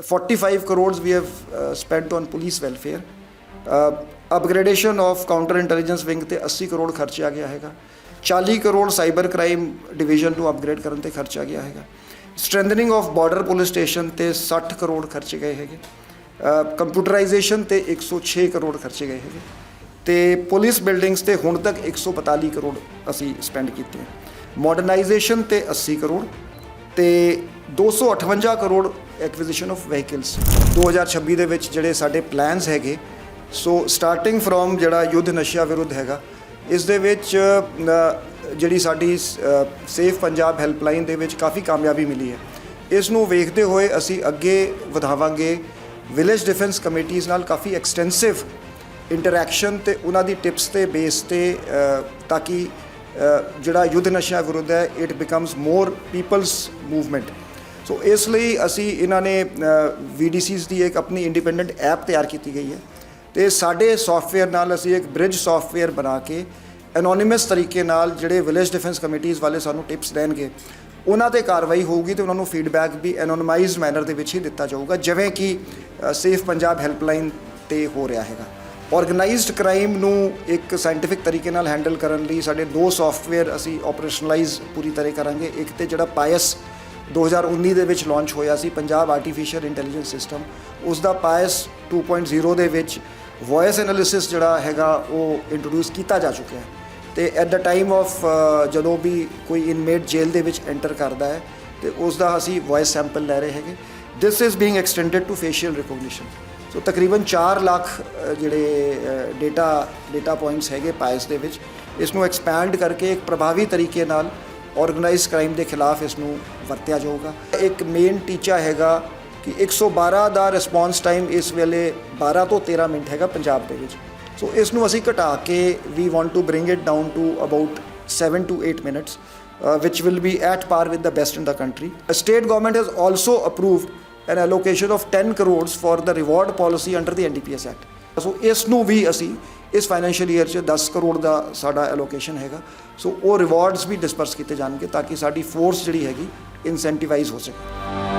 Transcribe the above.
45 crores we have uh, spent on police welfare. Uh, upgradation of counter intelligence wing ਤੇ 80 ਕਰੋੜ ਖਰਚਿਆ ਗਿਆ ਹੈਗਾ 40 crore cyber crime division ਨੂੰ upgrade ਕਰਨ ਤੇ ਖਰਚਿਆ ਗਿਆ ਹੈਗਾ strengthening of border police station ਤੇ 60 ਕਰੋੜ ਖਰਚੇ ਗਏ ਹੈਗੇ ਕੰਪਿਊਟਰਾਈਜੇਸ਼ਨ ਤੇ 106 ਕਰੋੜ ਖਰਚੇ ਗਏ ਹੈਗੇ ਤੇ ਪੁਲਿਸ ਬਿਲਡਿੰਗਸ ਤੇ ਹੁਣ ਤੱਕ 142 ਕਰੋੜ ਅਸੀਂ ਸਪੈਂਡ ਕੀਤੇ ਹੈ ਮਾਡਰਨਾਈਜੇਸ਼ਨ ਤੇ 80 ਕਰੋੜ ਤੇ 258 ਕਰੋੜ ਐਕਵੀਜ਼ੀਸ਼ਨ ਆਫ ਵਹੀਕਲਸ 2026 ਦੇ ਵਿੱਚ ਜਿਹੜੇ ਸਾਡੇ ਪਲਾਨਸ ਹੈਗੇ ਸੋ ਸਟਾਰਟਿੰਗ ਫਰੋਮ ਜਿਹੜਾ ਯੁੱਧ ਨਸ਼ਿਆਂ ਵਿਰੁੱਧ ਹੈਗਾ, ਇਸ ਦੇ ਵਿੱਚ ਜਿਹੜੀ ਸਾਡੀ ਸੇਫ ਪੰਜਾਬ ਹੈਲਪਲਾਈਨ ਦੇ ਵਿੱਚ ਕਾਫੀ ਕਾਮਯਾਬੀ ਮਿਲੀ ਹੈ। ਇਸ ਨੂੰ ਵੇਖਦੇ ਹੋਏ ਅਸੀਂ ਅੱਗੇ ਵਧਾਵਾਂਗੇ। ਵਿਲੇਜ ਡਿਫੈਂਸ ਕਮੇਟੀਆਂ ਨਾਲ ਕਾਫੀ ਐਕਸਟੈਂਸਿਵ ਇੰਟਰੈਕਸ਼ਨ ਤੇ ਉਹਨਾਂ ਦੀ ਟਿਪਸ ਤੇ ਬੇਸ ਤੇ ਤਾਂ ਕਿ ਜਿਹੜਾ ਯੁੱਧ ਨਸ਼ਿਆਂ ਵਿਰੁੱਧ ਹੈ it becomes more people's movement so ਇਸ ਲਈ ਅਸੀਂ ਇਹਨਾਂ ਨੇ VDCs ਦੀ ਇੱਕ ਆਪਣੀ ਇੰਡੀਪੈਂਡੈਂਟ ਐਪ ਤਿਆਰ ਕੀਤੀ ਗਈ ਹੈ। ਤੇ ਸਾਡੇ ਸੌਫਟਵੇਅਰ ਨਾਲ ਅਸੀਂ ਇੱਕ ਬ੍ਰਿਜ ਸੌਫਟਵੇਅਰ ਬਣਾ ਕੇ ਐਨੋਨਿਮਸ ਤਰੀਕੇ ਨਾਲ ਜਿਹੜੇ ਵਿਲੇਜ ਡਿਫੈਂਸ ਕਮੇਟੀਆਂ ਵਾਲੇ ਸਾਨੂੰ ਟਿਪਸ ਦੇਣਗੇ, ਉਹਨਾਂ ਤੇ ਕਾਰਵਾਈ ਹੋਊਗੀ ਤੇ ਉਹਨਾਂ ਨੂੰ ਫੀਡਬੈਕ ਵੀ ਐਨੋਨਮਾਈਜ਼ਡ ਮੈਨਰ ਦੇ ਵਿੱਚ ਹੀ ਦਿੱਤਾ ਜਾਊਗਾ, ਜਿਵੇਂ ਕਿ ਸੇਫ ਪੰਜਾਬ ਹੈਲਪਲਾਈਨ ਤੇ ਹੋ ਰਿਹਾ ਹੈਗਾ। ਆਰਗੇਨਾਈਜ਼ਡ ਕ੍ਰਾਈਮ ਨੂੰ ਇੱਕ ਸਾਇੰਟਿਫਿਕ ਤਰੀਕੇ ਨਾਲ ਹੈਂਡਲ ਕਰਨ ਲਈ ਸਾਡੇ ਦੋ ਸੌਫਟਵੇਅਰ ਅਸੀਂ ਆਪਰੇਸ਼ਨਲਾਈਜ਼ ਪੂਰੀ ਤਰ੍ਹਾਂ ਕਰਾਂਗੇ। ਇੱਕ ਤੇ ਜਿਹੜਾ ਪਾਇਸ 2019 ਦੇ ਵਿੱਚ ਲਾਂਚ ਹੋਇਆ ਸੀ ਪੰਜਾਬ ਆਰਟੀਫੀਸ਼ੀਅਲ ਇੰਟੈਲੀਜੈਂਸ ਸਿਸਟਮ ਉਸ ਦਾ ਪਾਇਸ 2.0 ਦੇ ਵਿੱਚ ਵੌਇਸ ਐਨਾਲਿਸਿਸ ਜਿਹੜਾ ਹੈਗਾ ਉਹ ਇੰਟਰੋਡਿਊਸ ਕੀਤਾ ਜਾ ਚੁੱਕਿਆ ਹੈ। ਤੇ ਐਟ ਦਾ ਟਾਈਮ ਆਫ ਜਦੋਂ ਵੀ ਕੋਈ ਇਨਮੇਟ ਜੇਲ੍ਹ ਦੇ ਵਿੱਚ ਐਂਟਰ ਕਰਦਾ ਹੈ, ਤੇ ਉਸ ਦਾ ਅਸੀਂ ਵੌਇਸ ਸੈਂਪਲ ਲੈ ਰਹੇ ਹੈਗੇ। This is being extended to facial recognition so ਤਕਰੀਬਨ 4 ਲੱਖ ਜਿਹੜੇ ਡੇਟਾ ਡੇਟਾ ਪੁਆਇੰਟਸ ਹੈਗੇ ਪਾਇਸ ਦੇ ਵਿੱਚ। ਇਸ ਨੂੰ ਐਕਸਪੈਂਡ ਕਰਕੇ ਇੱਕ ਪ੍ਰਭਾਵੀ ਤਰੀਕੇ ਨਾਲ ਆਰਗੇਨਾਈਜ਼ਡ ਕ੍ਰਾਈਮ ਦੇ ਖਿਲਾਫ ਇਸ ਨੂੰ ਵਰਤਿਆ ਜਾਊਗਾ ਇੱਕ ਮੇਨ ਟੀਚਾ ਹੈਗਾ ਕਿ 112 ਦਾ ਰਿਸਪੌਂਸ ਟਾਈਮ ਇਸ ਵੇਲੇ 12 ਤੋਂ 13 ਮਿੰਟ ਹੈਗਾ ਪੰਜਾਬ ਦੇ ਵਿੱਚ ਸੋ ਇਸ ਨੂੰ ਅਸੀਂ ਘਟਾ ਕੇ ਵੀ want to bring it down to about 7 to 8 minutes uh, which will be at par with the best in the country. The state government has also approved an allocation of 10 crores for the reward policy under the NDPS Act. So ਇਸ ਨੂੰ ਵੀ ਅਸੀਂ ਇਸ financial year 'ਚ 10 ਕਰੋੜ ਦਾ ਸਾਡਾ allocation ਹੈਗਾ। ਸੋ ਉਹ rewards ਵੀ disperse ਕੀਤੇ ਜਾਣਗੇ ਤਾਂ ਕਿ ਸਾਡੀ ਫੋਰਸ ਜਿਹੜੀ ਹੈਗੀ ਇਨਸੈਂਟੀਵਾਈਜ਼ ਹੋ ਸਕੇ।